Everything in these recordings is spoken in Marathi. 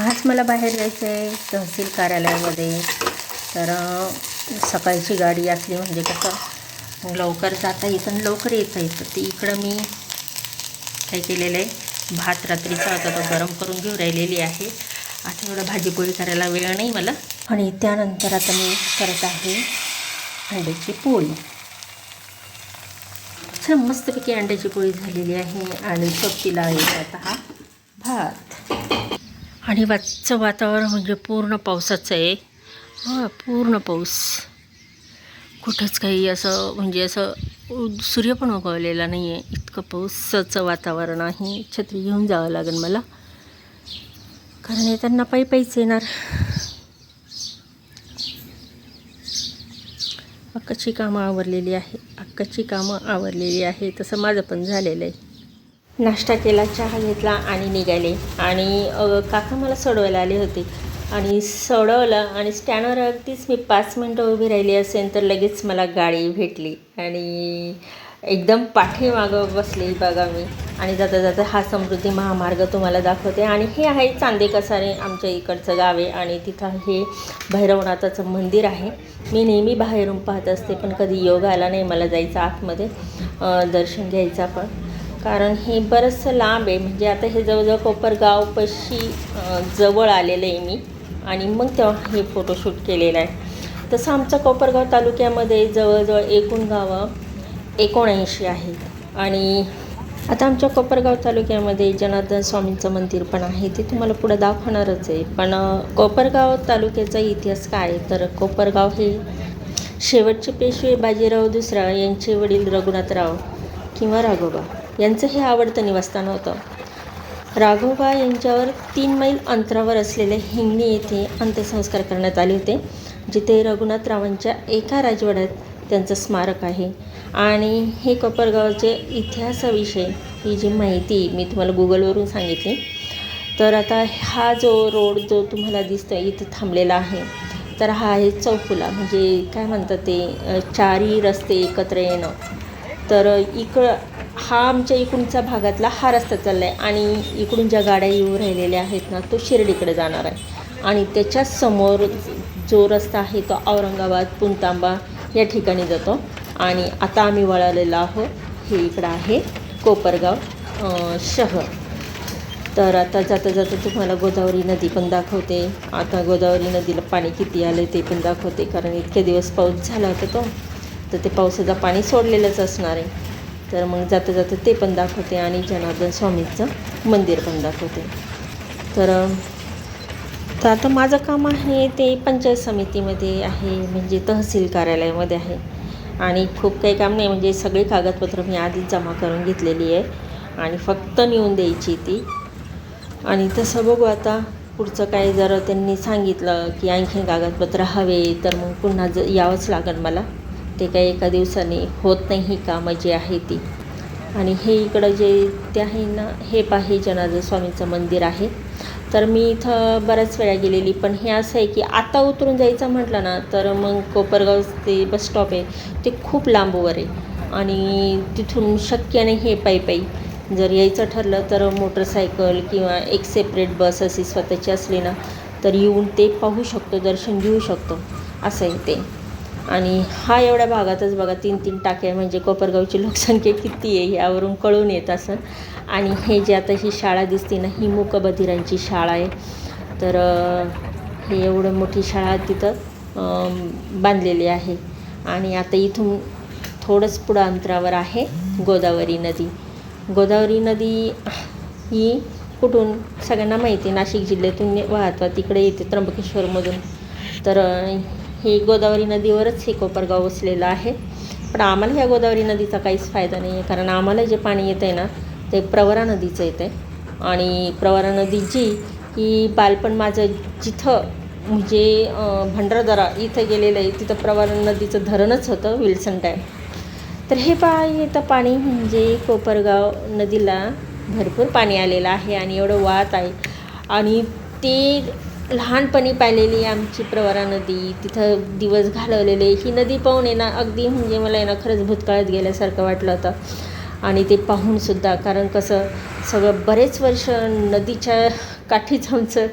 आज मला बाहेर जायचं आहे तहसील कार्यालयामध्ये. तर सकाळची गाडी असली म्हणजे कसं लवकर जाता येतं आणि लवकर येता येतं. ते इकडं मी काय केलेलं आहे भात रात्रीचा होता तो गरम करून घेऊन राहिलेली आहे. आता एवढं भाजीपोळी करायला वेळ नाही मला. आणि त्यानंतर आता मी करत आहे अंड्याची पोळी. छान मस्तपैकी अंड्याची पोळी झालेली आहे आणि सोबतीला आहे आता हा भात. आणि वाजचं वातावरण म्हणजे पूर्ण पावसाचं आहे. हां पूर्ण पाऊस. कुठंच काही असं म्हणजे असं सूर्य पण उगवलेला नाही आहे इतकं पावसाचं वातावरण आहे. छत्री घेऊन जावं लागेल मला. कारण येताना पायी पायीच येणार. अक्काची कामं आवरलेली आहे. अक्काची कामं आवरलेली आहे तसं माझं पण झालेलं आहे. नाश्ता केला चहा घेतला आणि निघाले. आणि काका मला सोडवायला आले होते. आणि सोडवलं आणि स्टँडवर अगदीच मी पाच मिनटं उभी राहिली असेल तर लगेच मला गाडी भेटली. आणि एकदम पाठीमागं बसली बघा मी. आणि जाता जाता हा समृद्धी महामार्ग तुम्हाला दाखवते. आणि हे आहे चांदे कसारे आमच्या इकडचं गाव आहे. आणि तिथं हे भैरवनाथाचं मंदिर आहे. मी नेहमी बाहेरून पाहत असते पण कधी योग आला नाही मला जायचं आतमध्ये दर्शन घ्यायचं पण कारण हे बरंचसं लांब आहे. म्हणजे आता हे जवळजवळ कोपरगावपाशी पशी जवळ आलेलं आहे मी. आणि मग तेव्हा हे फोटोशूट केलेलं आहे. तसं आमचं कोपरगाव तालुक्यामध्ये जवळजवळ एकूण गावं एकोणऐंशी आहेत आणि आता आमच्या कोपरगाव तालुक्यामध्ये जनार्दन स्वामींचं मंदिर पण आहे. ते तुम्हाला पुढं दाखवणारच आहे. पण कोपरगाव तालुक्याचा इतिहास काय आहे? तर कोपरगाव हे शेवटचे पेशवे बाजीराव दुसरा यांचे वडील रघुनाथराव किंवा राघोबा. यांचं हे आवडतं निवासस्थान होतं. राघोबा यांच्यावर तीन मैल अंतरावर असलेले हिंगणी येथे अंत्यसंस्कार करण्यात आले होते जिथे रघुनाथरावांच्या एका राजवाड्यात त्यांचं स्मारक आहे. आणि हे कोपरगावचे इतिहासाविषयी ही जी माहिती मी तुम्हाला गुगलवरून सांगितली तर आता हा जो रोड जो तुम्हाला दिसतो इथं थांबलेला आहे तर हा आहे चौफुला. म्हणजे काय म्हणतात ते चारी रस्ते एकत्र येणं. तर इकडं हा आमच्या इकडूनचा भागातला हा रस्ता चालला आहे आणि इकडून ज्या गाड्या येऊ राहिलेल्या आहेत ना तो शिर्डीकडे जाणार आहे. आणि त्याच्यासमोर जो रस्ता आहे तो औरंगाबाद पुणतांबा या ठिकाणी जातो. आणि आता आम्ही वळालेलो आहोत. हे इकडं आहे कोपरगाव शहर. तर आता जाता जाता तुम्हाला गोदावरी नदी पण दाखवते. आता गोदावरी नदीला पाणी किती आलं ते पण दाखवते. कारण इतके दिवस पाऊस झाला होता तो. तर ते पावसाचं पाणी सोडलेलंच असणार आहे. तर मग जाता जाता ते पण दाखवते आणि जनार्दन स्वामींचं मंदिर पण दाखवते. तर तर आता माझं काम आहे ते पंचायत समितीमध्ये आहे म्हणजे तहसील कार्यालयामध्ये आहे. आणि खूप काही काम नाही म्हणजे सगळी कागदपत्रं मी आधीच जमा करून घेतलेली आहे. आणि फक्त नेऊन द्यायची ती. आणि तसं बघू आता पुढचं काय जर त्यांनी सांगितलं की आणखी कागदपत्र हवे तर मग पुन्हा ज यावंच लागेल मला. ते काही एका दिवसाने होत नाही ही कामं जी आहे ती. आणि हे इकडं जे ते आहे ना हे पाहि जनार्दन स्वामींचं मंदिर आहे. तर मी इथं बऱ्याच वेळा गेलेली पण हे असं आहे की आता उतरून जायचं म्हटलं ना तर मग कोपरगाव ते बस स्टॉप आहे. ते खूप लांबवर आहे. आणि तिथून शक्य नाही हे पायी पायी. जर यायचं ठरलं तर मोटरसायकल किंवा एक सेपरेट बस अशी स्वतःची असली ना तर येऊन ते पाहू शकतो दर्शन घेऊ शकतो. असं आहे ते. आणि हा एवढ्या भागातच बघा तीन तीन टाक्या म्हणजे कोपरगावची लोकसंख्या किती आहे यावरून कळून येत असं आणि हे जे आता ही शाळा दिसते ना ही मूकबधिरांची शाळा आहे. तर हे एवढं मोठी शाळा तिथं बांधलेली आहे. आणि आता इथून थोडंच पुढं अंतरावर आहे गोदावरी नदी. गोदावरी नदी ही कुठून सगळ्यांना माहिती आहे. नाशिक जिल्ह्यातून वाहत तिकडे येते त्र्यंबकेश्वरमधून. तर हे गोदावरी नदीवरच हे कोपरगाव वसलेलं आहे. पण आम्हाला ह्या गोदावरी नदीचा काहीच फायदा नाही आहे कारण आम्हाला जे पाणी येतं आहे ना ते प्रवरा नदीचं येतं आहे आणि प्रवरा नदी जी ही बालपण माझं जिथं म्हणजे भंडारदरा इथं गेलेलं आहे तिथं प्रवरा नदीचं धरणच होतं विल्सन डॅम. तर हे पा येतं पाणी म्हणजे कोपरगाव नदीला भरपूर पाणी आलेलं आहे आणि एवढं वाहत आहे. आणि ते लहानपणी पाहिलेली आमची प्रवरा नदी तिथं दिवस घालवलेले. ही नदी पाहून आहे ना अगदी म्हणजे मला आहे ना खरंच भूतकाळात गेल्यासारखं वाटलं होतं. आणि ते पाहूनसुद्धा कारण कसं सगळं बरेच वर्ष नदीच्या काठीच आमचं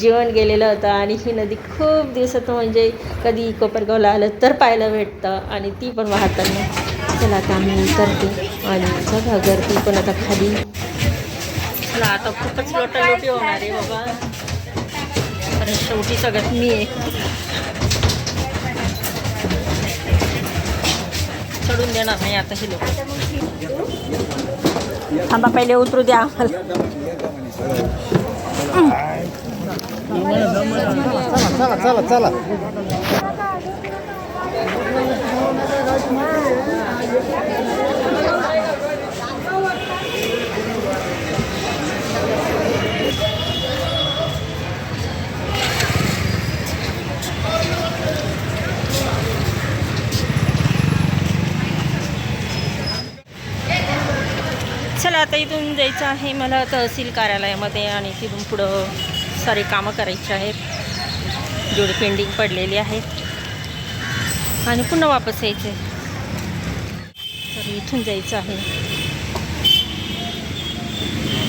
जीवन गेलेलं होतं. आणि ही नदी खूप दिवसात म्हणजे कधी कोपरगावला आलं तर पाहायला भेटतं. आणि ती पण वाहताना. चला आता आम्ही उतरते. आणि बघा गर्दी पण आता खाली. चला आता खूपच लोटालोटी होणार आहे बाबा. कारण शेवटी सगळ्यात मी आहे. चढून देणार नाही आता हे लोक. थांबा पहिले उतरू द्या आम्हाला. चला चला चला. मला आता इथून जायचं आहे मला तहसील कार्यालयामध्ये आणि तिथून पुढं सारे कामं करायची आहेत. जेवढी पेंडिंग पडलेली आहेत आणि पुन्हा वापस यायचं तर इथून जायचं आहे.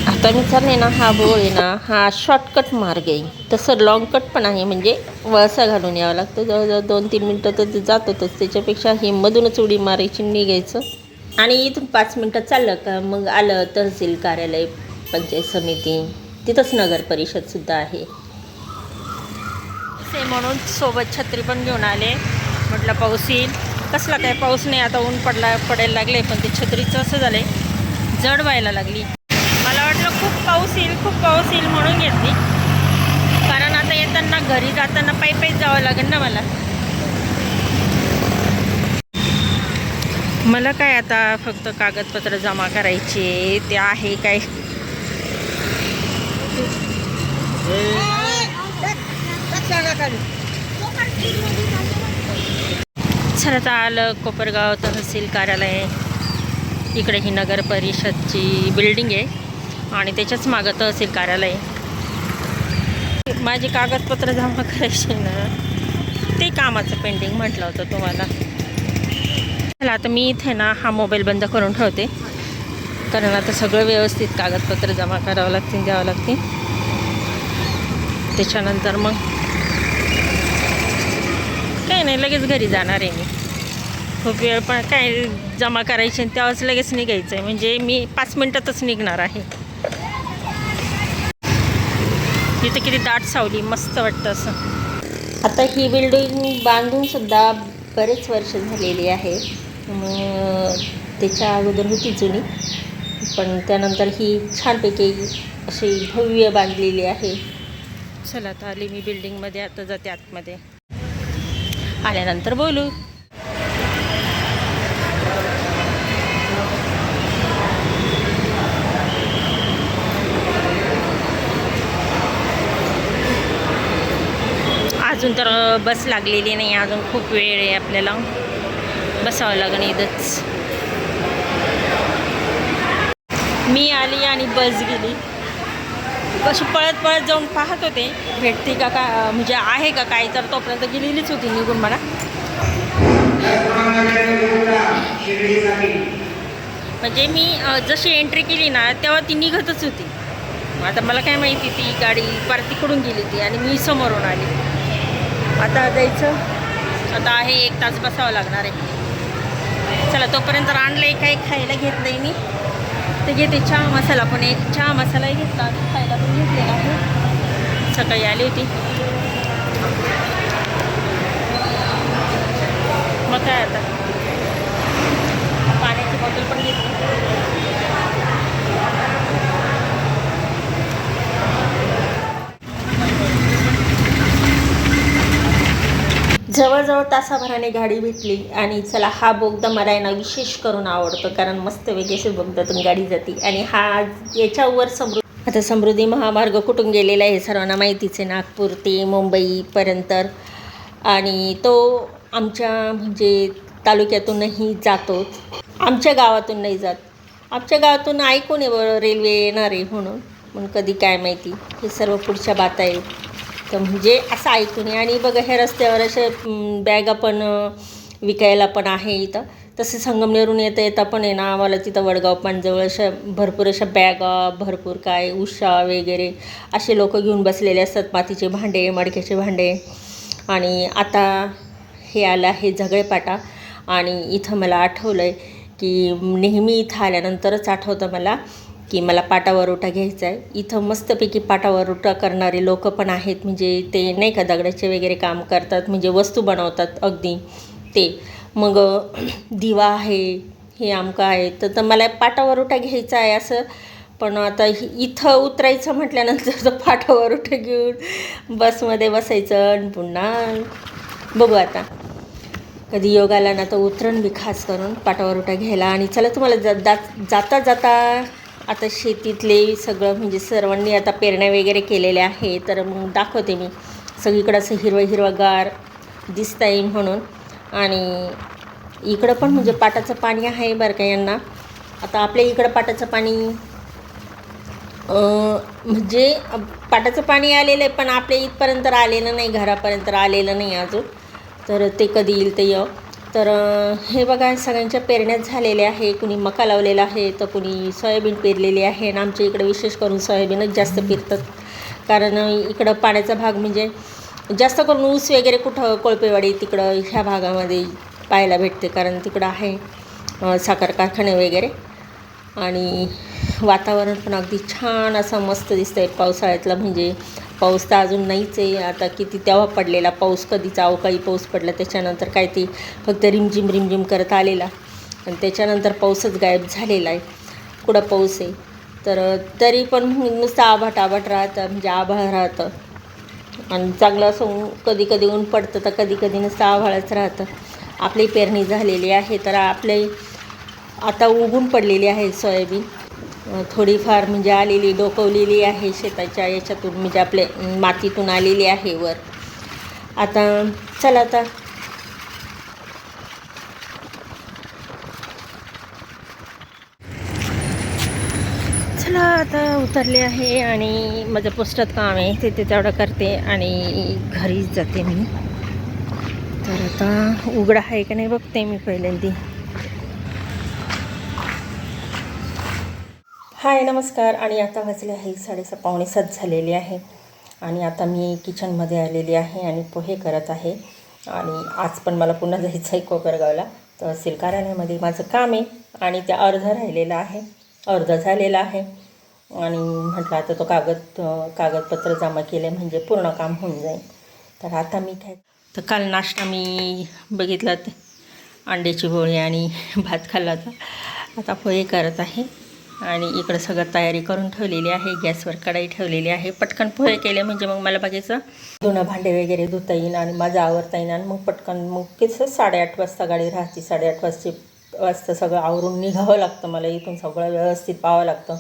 आता मी चालले ना हा बोळ आहे ना हा शॉर्टकट मार्ग आहे. तसं लॉंग कट पण आहे म्हणजे वळसा घालून यावं लागतं. जवळजवळ दोन तीन मिनटं तर जातोतच. त्याच्यापेक्षा हे मधूनच उडी मारायची निघायचं. आणि इथून पाच मिनटं चाललं का? मग आलं तहसील कार्यालय पंचायत समिती. तिथंच नगर परिषदसुद्धा आहे. से म्हणून सोबत छत्री पण घेऊन आले. म्हटलं पाऊस येईल. कसला काय पाऊस नाही आता ऊन पडला पडायला लागले पण ते छत्रीचं असं झालंय. जड व्हायला लागली. मला वाटलं खूप पाऊस येईल खूप पाऊस येईल म्हणून घेतली. कारण आता येताना घरी जाताना पायी पायीच जावं लागेल ना मला. मला काय आता फक्त कागदपत्र जमा करायचे ते आहे काय? सर आता आलं कोपरगाव तहसील कार्यालय. इकडे ही नगर परिषदची बिल्डिंग आहे आणि त्याच्याच मागं तहसील कार्यालय. माझी कागदपत्र जमा करायची ना ते कामाचं पेंडिंग म्हटलं होतं तुम्हाला. चला आता मी इथे ना हा मोबाईल बंद करून ठेवते. कारण आता सगळं व्यवस्थित कागदपत्र जमा करावं लागतील द्यावं लागतील. त्याच्यानंतर मग काही नाही लगेच घरी जाणार आहे मी. खूप वेळ पण काय जमा करायची आणि तेव्हाच लगेच निघायचं आहे म्हणजे मी पाच मिनटातच निघणार आहे. इथं किती दाट सावली मस्त वाटतं असं. आता ही बिल्डिंग बांधून सुद्धा बरेच वर्ष झालेली आहे. मग त्याच्या अगोदर होती जुनी. पण त्यानंतर ही छानपैकी अशी भव्य बांधलेली आहे. चला आता आली मी बिल्डिंगमध्ये आता जाते आतमध्ये. आल्यानंतर बोलू. अजून तर बस लागलेली नाही अजून खूप वेळ आहे आपल्याला. बसावं लागेल इथंच. मी आली आणि बस गेली. कशी पळत पळत जाऊन पाहत होते. भेटते का का म्हणजे आहे का काय तर तोपर्यंत गेलेलीच होती निघून मला म्हणजे मी जशी एंट्री केली ना तेव्हा ती निघतच होती. आता मला काय माहिती ती गाडी पार तिकडून गेली ती आणि मी समोरून आली. आता जायचं. आता आहे एक तास बसावं लागणार आहे. चला तोपर्यंत आणलं आहे काही खायला घेतलं आहे मी. ते घेते चहा मसाला पण एक. चहा मसालाही घेतला खायला पण घेतलेला आहे सकाळी आली होती. मग काय आता? पाण्याची बॉटल पण घेतली जवळजवळ तासाभराने गाडी भेटली आणि चला हा बोगदा मला यांना विशेष करून आवडतो कारण मस्त वेगळेशी बोगदातून गाडी जाते. आणि हा याच्यावर समृद्ध आता समृद्धी महामार्ग कुठून गेलेला आहे सर्वांना माहितीच आहे नागपूर ते मुंबईपर्यंत आणि तो आमच्या म्हणजे तालुक्यातूनही जातो. आमच्या गावातून नाही जात. आमच्या गावातून ऐकून आहे रेल्वे येणार आहे म्हणून. पण कधी काय माहिती. हे सर्व पुढच्या बाता आहे. तर म्हणजे असं ऐकून आहे आणि बघा ह्या रस्त्यावर असे बॅग बॅगा पण विकायला पण आहे इथं. तसे संगमनेरून येता येता पण आहे ना आम्हाला तिथं वडगाव पाणजवळ अशा भरपूर अशा बॅगा भरपूर काय उषा वगैरे असे लोक घेऊन बसलेले असतात. मातीचे भांडे मडक्याचे भांडे. आणि आता हे आलं आहे झगडेपाटा. आणि इथं मला आठवलं आहे की नेहमी इथं आल्यानंतरच आठवतं मला की मला पाटावरोटा घ्यायचा आहे. इथं मस्तपैकी पाटावरोटा करणारे लोक पण आहेत. म्हणजे ते नाही का दगडाचे वगैरे काम करतात म्हणजे वस्तू बनवतात अगदी ते. मग दिवा आहे हे आमकं आहे. तर तर मला पाटावरोटा घ्यायचा आहे असं. पण आता इथं उतरायचं म्हटल्यानंतर तर पाटावरोटा घेऊन बसमध्ये बसायचं आणि पुन्हा बघू आता. कधी योगाला ना तर उतरण बी खास करून पाटावरोटा घ्यायला. आणि चला तुम्हाला जा जात- जाता जाता आता शेतीतले सगळं म्हणजे सर्वांनी आता पेरण्या वगैरे केलेल्या आहे तर मग दाखवते मी. सगळीकडं असं हिरवं हिरवंगार दिसता येईल म्हणून. आणि इकडं पण म्हणजे पाटाचं पाणी आहे बरं का यांना. आता आपल्या इकडं पाटाचं पाणी म्हणजे पाटाचं पाणी आलेलं आहे पण आपल्या इथपर्यंत आलेलं नाही घरापर्यंत आलेलं नाही अजून. तर ते कधी येईल ते येऊ. तर हे बघा सगळ्यांच्या पेरण्यात झालेल्या आहे कुणी मका लावलेला आहे तर कुणी सोयाबीन पेरलेली आहे आणि आमच्या इकडे विशेष करून सोयाबीनच जास्त पेरतात. कारण इकडं पाण्याचा भाग म्हणजे जास्त करून ऊस वगैरे कुठं कोळपेवाडी तिकडं ह्या भागामध्ये पाहायला भेटते. कारण तिकडं आहे साखर कारखाने वगैरे. आणि वातावरण पण अगदी छान असं मस्त दिसतं आहे पावसाळ्यातला. म्हणजे पाऊस तर अजून नाहीच आहे. आता किती तेव्हा पडलेला पाऊस कधीचा अवकाळी पाऊस पडला त्याच्यानंतर काय ते फक्त रिमझिम रिमझिम करत आलेला. आणि त्याच्यानंतर पाऊसच गायब झालेला आहे. कुठं पाऊस आहे? तर तरी पण नुसतं आभाट आभाट राहतं म्हणजे आभाळ राहतं. आणि चांगलं असं ऊन कधी कधी ऊन पडतं तर कधी कधी नुसतं आभाळच राहतं. आपली पेरणी झालेली आहे तर आपले आता उगून पडलेली आहे सोयाबीन. थोडीफार म्हणजे आलेली डोकवलेली आहे शेताच्या याच्यातून म्हणजे आपले मातीतून आलेली आहे वर. आता चला आता. चला आता उतरले आहे आणि माझं पोस्टात काम आहे ते ते तेवढं करते आणि घरीच जाते मी. तर आता उघडा आहे का नाही बघते मी पहिल्यांदी. हाय नमस्कार. आणि आता वाजले आहे साडेसा पावणे सात झालेली आहे. आणि आता मी किचनमध्ये आलेली आहे आणि पोहे करत आहे. आणि आज पण मला पुन्हा जायचं आहे कोपरगावला तहसील कार्यालयामध्ये माझं काम आहे आणि ते अर्ध राहिलेलं आहे. अर्ध झालेलं आहे. आणि म्हटलं आता तो कागद कागदपत्र जमा केले म्हणजे पूर्ण काम होऊन जाईल. तर आता मी काय तर काल नाश्ता मी बघितला ते अंड्याची गोळी आणि भात खाल्ला होता. आता पोहे करत आहे. आणि इकडं सगळं तयारी करून ठेवलेली आहे. गॅसवर कढाई ठेवलेली आहे. पटकन पोहे केले म्हणजे मग मला बाकीचं धुणं भांडे वगैरे धुता येईन आणि माझं आवरता येईन आणि मग पटकन मग कसं साडेआठ वाजता गाडी राहते. साडेआठ वाजची वाजता सगळं आवरून निघावं लागतं मला. इथून सगळं व्यवस्थित पाहावं लागतं.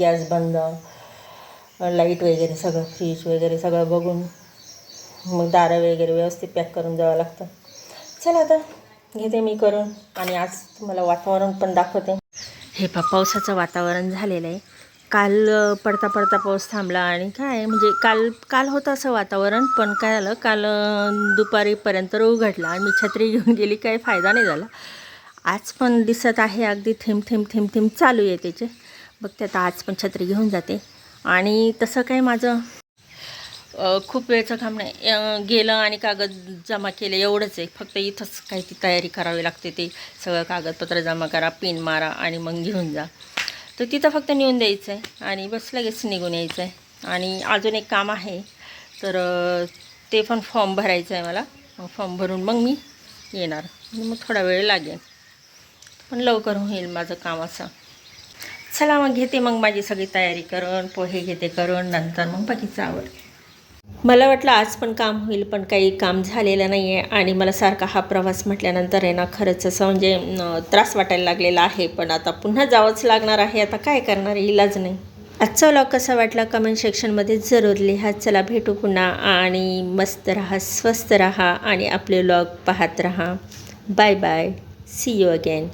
गॅस बंद लाइट वगैरे सगळं फ्रीज वगैरे सगळं बघून मग दारं वगैरे व्यवस्थित पॅक करून जावं लागतं. चला आता घेते मी करून आणि आज तुम्हाला वातावरण पण दाखवते. हे पा पावसाचं वातावरण झालेलं आहे. काल पडता पडता पाऊस थांबला आणि काय म्हणजे काल काल होतं असं वातावरण पण काय झालं काल दुपारीपर्यंत दुपारीपर्यंत उघडला आणि मी छत्री घेऊन गेली काही फायदा नाही झाला. आज पण दिसत आहे अगदी थेंब थेंब थेंब थेंब चालू आहे त्याचे. बघते आता आज पण छत्री घेऊन जाते. आणि तसं काय माझं खूप वेळचं काम नाही. गेलं आणि कागद जमा केले एवढंच आहे. फक्त इथंच काही ती तयारी करावी लागते ते. सगळं कागदपत्र जमा करा पिन मारा आणि मग घेऊन जा. तर तिथं फक्त नेऊन द्यायचं आहे आणि बस लगेच निघून यायचं आहे आणि अजून एक काम आहे. तर ते पण फॉर्म भरायचं आहे मला. फॉर्म भरून मग मी येणार. मग थोडा वेळ लागेल. पण लवकर होईल माझं काम असं. चला मग घेते मग माझी सगळी तयारी करून पोहे घेते करून नंतर मग बाकीचं आवड मला वाटलं आज पण काम होईल पण काही काम झालेलं नाही आहे आणि मला सारखा हा प्रवास म्हटल्यानंतर आहे ना खरंच असं म्हणजे त्रास वाटायला लागलेला आहे. पण आता पुन्हा जावंच लागणार आहे. आता काय करणार? आहे, इलाज नाही. आजचा व्लॉग कसा वाटला? कमेंट सेक्शनमध्ये जरूर लिहा. चला भेटू पुन्हा आणि मस्त राहा स्वस्त राहा आणि आपले व्लॉग पाहत राहा. Bye bye see you again